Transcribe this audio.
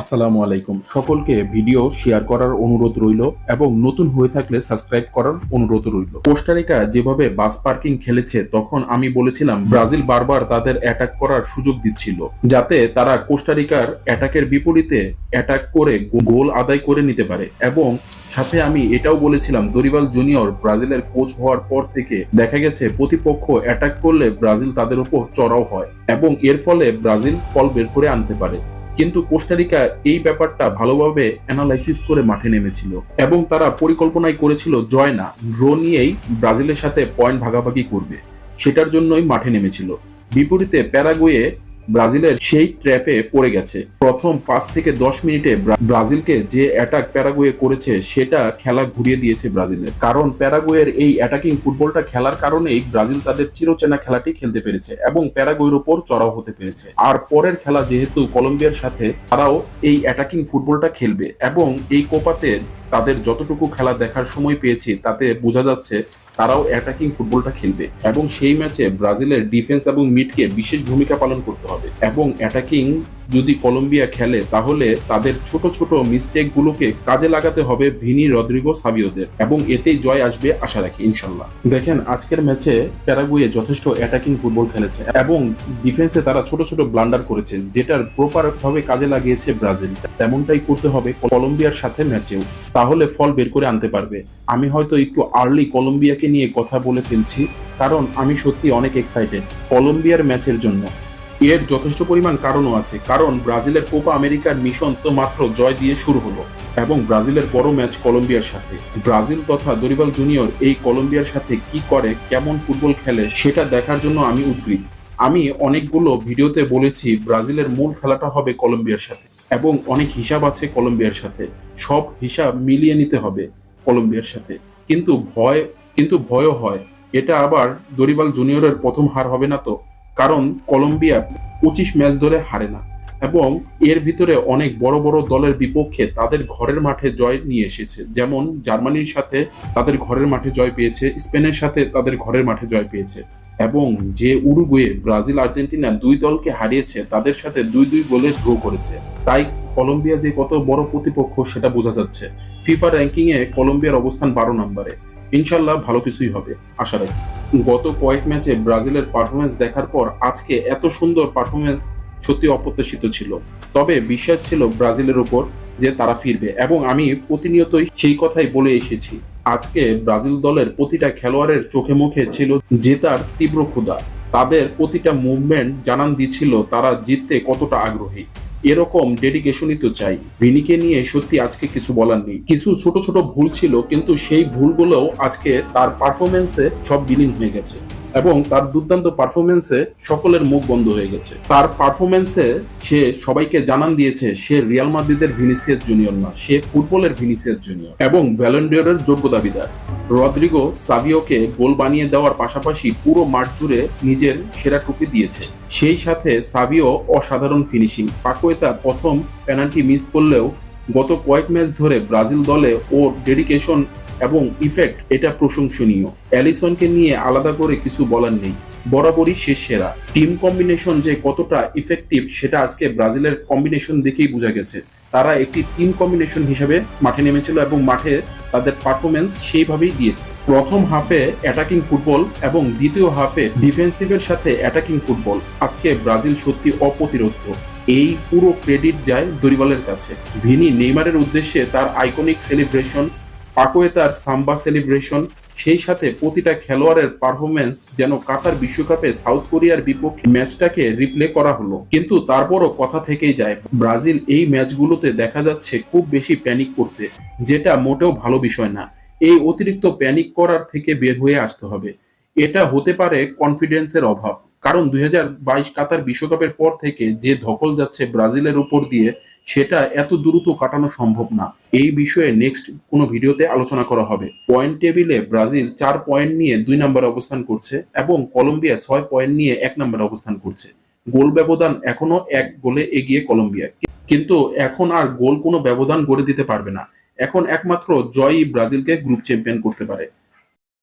আসসালামু আলাইকুম। সকলকে ভিডিও শেয়ার করার অনুরোধ রইল এবং নতুন হয়ে থাকলে সাবস্ক্রাইব করার অনুরোধ রইল। কোস্টারিকা যেভাবে বাস পার্কিং খেলেছে, তখন আমি বলেছিলাম ব্রাজিল বারবার তাদের অ্যাটাক করার সুযোগ দিচ্ছিল, যাতে তারা কোস্টারিকার অ্যাটাকের বিপরীতে অ্যাটাক করে গোল আদায় করে নিতে পারে এবং সাথে আমি এটাও বলেছিলাম দরিবাল জুনিয়র ব্রাজিলের কোচ হওয়ার পর থেকে দেখা গেছে প্রতিপক্ষ অ্যাটাক করলে ব্রাজিল তাদের উপর চড়াও হয় এবং এর ফলে ব্রাজিল ফল বের করে আনতে পারে। কিন্তু কোস্টারিকা এই ব্যাপারটা ভালোভাবে অ্যানালাইসিস করে মাঠে নেমেছিল। এবং তারা পরিকল্পনাই করেছিল জয় না ড্র নিয়েই ব্রাজিলের সাথে পয়েন্ট ভাগাভাগি করবে। সেটার জন্যই মাঠে নেমেছিল। বিপরীতে প্যারাগুয়ে ব্রাজিলের সেই ট্র্যাপে পড়ে গেছে। প্রথম পাঁচ থেকে দশ মিনিটে ব্রাজিলকে যে অ্যাটাক প্যারাগুয়ে করেছে, সেটা খেলা ঘুরিয়ে দিয়েছে ব্রাজিলের। কারণ প্যারাগুয়ের এই অ্যাটাকিং ফুটবলটা খেলার কারণেই ব্রাজিল তাদের চিরচেনা খেলাটি খেলতে পেরেছে এবং প্যারাগুয়ের উপর চড়াও হতে পেরেছে। আর পরের খেলা যেহেতু কলম্বিয়ার সাথে, তারাও এই অ্যাটাকিং ফুটবলটা খেলবে এবং এই কোপাতে তাদের যতটুকু খেলা দেখার সময় পেয়েছি, তাতে বোঝা যাচ্ছে তারাও অ্যাটাকিং ফুটবলটা খেলবে এবং সেই ম্যাচে ব্রাজিলের ডিফেন্স এবং মিডকে বিশেষ ভূমিকা পালন করতে হবে এবং অ্যাটাকিং যদি কলম্বিয়া খেলে, তাহলে তাদের ছোট ছোট মিস্টেক গুলোকে কাজে লাগাতে হবে ভিনি রদ্রিগো সাবিওদের এবং এতেই জয় আসবে আশা রাখি, ইনশাল্লাহ। দেখেন, আজকের ম্যাচে প্যারাগুয়ে যথেষ্ট অ্যাটাকিং ফুটবল খেলেছে এবং ডিফেন্সে তারা ছোট ছোট ব্লান্ডার করেছে, যেটার প্রপার ভাবে কাজে লাগিয়েছে ব্রাজিল। তেমনটাই করতে হবে কলম্বিয়ার সাথে ম্যাচেও, তাহলে ফল বের করে আনতে পারবে। আমি হয়তো একটু আর্লি কলম্বিয়াকে নিয়ে কথা বলে ফেলছি, কারণ আমি সত্যি অনেক এক্সাইটেড কলম্বিয়ার ম্যাচের জন্য। এর যথেষ্ট পরিমাণ কারণও আছে। কারণ ব্রাজিলের কোপা আমেরিকার মিশন তো মাত্র জয় দিয়ে শুরু হলো এবং ব্রাজিলের বড় ম্যাচ কলম্বিয়ার সাথে। ব্রাজিল তথা দরিবাল জুনিয়র এই কলম্বিয়ার সাথে কি করে, কেমন ফুটবল খেলে সেটা দেখার জন্য আমি উদ্গ্রীব। আমি অনেকগুলো ভিডিওতে বলেছি ব্রাজিলের মূল খেলাটা হবে কলম্বিয়ার সাথে এবং অনেক হিসাব আছে কলম্বিয়ার সাথে। সব হিসাব মিলিয়ে নিতে হবে কলম্বিয়ার সাথে। কিন্তু ভয়, কিন্তু ভয়ও হয়। এটা আবার দরিবাল জুনিয়রের প্রথম হার হবে না তো? কারণ কলম্বিয়া পঁচিশ ম্যাচ ধরে হারে না। এবং এর ভিতরে অনেক বড় বড় দলের বিপক্ষে তাদের ঘরের মাঠে জয় নিয়ে এসেছে। যেমন জার্মানির সাথে তাদের ঘরের মাঠে জয় পেয়েছে, স্পেনের সাথে তাদের ঘরের মাঠে জয় পেয়েছে। এবং যে উরুগুয়ে, ব্রাজিল, আর্জেন্টিনা দুই দলকে হারিয়েছে, তাদের সাথে দুই দুই গোলে ড্র করেছে। তাই কলম্বিয়া যে কত বড় প্রতিপক্ষ সেটা বোঝা যাচ্ছে। ফিফা র্যাঙ্কিং এ কলম্বিয়ার অবস্থান বারো নম্বরে। ইনশাল্লাহ ভালো কিছুই হবে, আশা রাখি। গত কয়েক ম্যাচে ব্রাজিলের পারফরমেন্স দেখার পর আজকে এত সুন্দর পারফরমেন্স সত্যি অপ্রত্যাশিত ছিল। তবে বিশ্বাস ছিল ব্রাজিলের উপর যে তারা ফিরবে এবং আমি প্রতিনিয়তই সেই কথাই বলে এসেছি। আজকে ব্রাজিল দলের প্রতিটা খেলোয়াড়ের চোখে মুখে ছিল জেতার তীব্র ক্ষুধা। তাদের প্রতিটা মুভমেন্ট জানান দিচ্ছিল তারা জিততে কতটা আগ্রহী। এরকম ডেডিকেশনই তো চাই। ভিনিকে নিয়ে সত্যি আজকে কিছু বলার নেই। কিছু ছোট ছোট ভুল ছিল, কিন্তু সেই ভুলগুলোও আজকে তার পারফরমেন্সে সব বিলীন হয়ে গেছে। এবং তার দুর্দান্ত পারফরমেন্সে সকলের মুখ বন্ধ হয়ে গেছে। তার পারফরমেন্সে সে সবাইকে জানান দিয়েছে, সে রিয়াল মাদ্রিদের ভিনিসিয়াস জুনিয়র না, সে ফুটবলের ভিনিসিয়াস জুনিয়র এবং ভ্যালেন্ডিয়রের যোগ্য দাবিদার। রদ্রিগো সাবিওকে গোল বানিয়ে দেওয়ার পাশাপাশি পুরো মাঠ জুড়ে নিজের সেরা টুপি দিয়েছে। সেই সাথে সাবিও অসাধারণ ফিনিশিং পাকোয়েতা প্রথম পেনাল্টি মিস করলেও গত কয়েক ম্যাচ ধরে ব্রাজিল দলে ওর ডেডিকেশন এবং ইফেক্ট এটা প্রশংসনীয়। অ্যালিসনকে নিয়ে আলাদা করে কিছু বলার নেই। বরাবরই সে সেরা। টিম কম্বিনেশন যে কতটা ইফেক্টিভ সেটা আজকে ব্রাজিলের কম্বিনেশন দেখেই বোঝা গেছে। তারা একটি টিম কম্বিনেশন হিসেবে মাঠে নেমেছিল এবং মাঠে তাদের পারফরমেন্স সেইভাবেই দিয়েছে। প্রথম হাফে অ্যাটাকিং ফুটবল এবং দ্বিতীয় হাফে ডিফেন্সিভের সাথে অ্যাটাকিং ফুটবল আজকে ব্রাজিল সত্যি অপ্রতিরোধ এই পুরো ক্রেডিট যায় দরিবালের কাছে। ভিনি নেইমারের উদ্দেশ্যে তার আইকনিক সেলিব্রেশন পাকোয়ে তার সাম্বা সেলিব্রেশন, সেই সাথে প্রতিটা খেলোয়াড়ের পারফরমেন্স যেন কাতার বিশ্বকাপে সাউথ কোরিয়ার বিপক্ষে ম্যাচটাকে রিপ্লে করা হলো। কিন্তু তারপরও কথা থেকেই যায়, ব্রাজিল এই ম্যাচগুলোতে দেখা যাচ্ছে খুব বেশি প্যানিক করতে, যেটা মোটেও ভালো বিষয় না। এই অতিরিক্ত প্যানিক করার থেকে বের হয়ে আসতে হবে। এটা হতে পারে কনফিডেন্সের অভাব। কারণ দুই হাজার বাইশ কাতার বিশ্বকাপের পর থেকে যে ধকল যাচ্ছে ব্রাজিলের উপর দিয়ে সেটা এত দ্রুত কাটানো সম্ভব না। এই বিষয়ে নেক্সট কোনো ভিডিওতে আলোচনা করা হবে। পয়েন্ট টেবিলে ব্রাজিল চার পয়েন্ট নিয়ে দুই নম্বরে অবস্থান করছে এবং কলম্বিয়া ছয় পয়েন্ট নিয়ে এক নম্বরে অবস্থান করছে। গোল ব্যবধান এখনও এক গোলে এগিয়ে কলম্বিয়া। কিন্তু এখন আর গোল কোনো ব্যবধান গড়ে দিতে পারবে না। এখন একমাত্র জয়ই ব্রাজিলকে গ্রুপ চ্যাম্পিয়ন করতে পারে।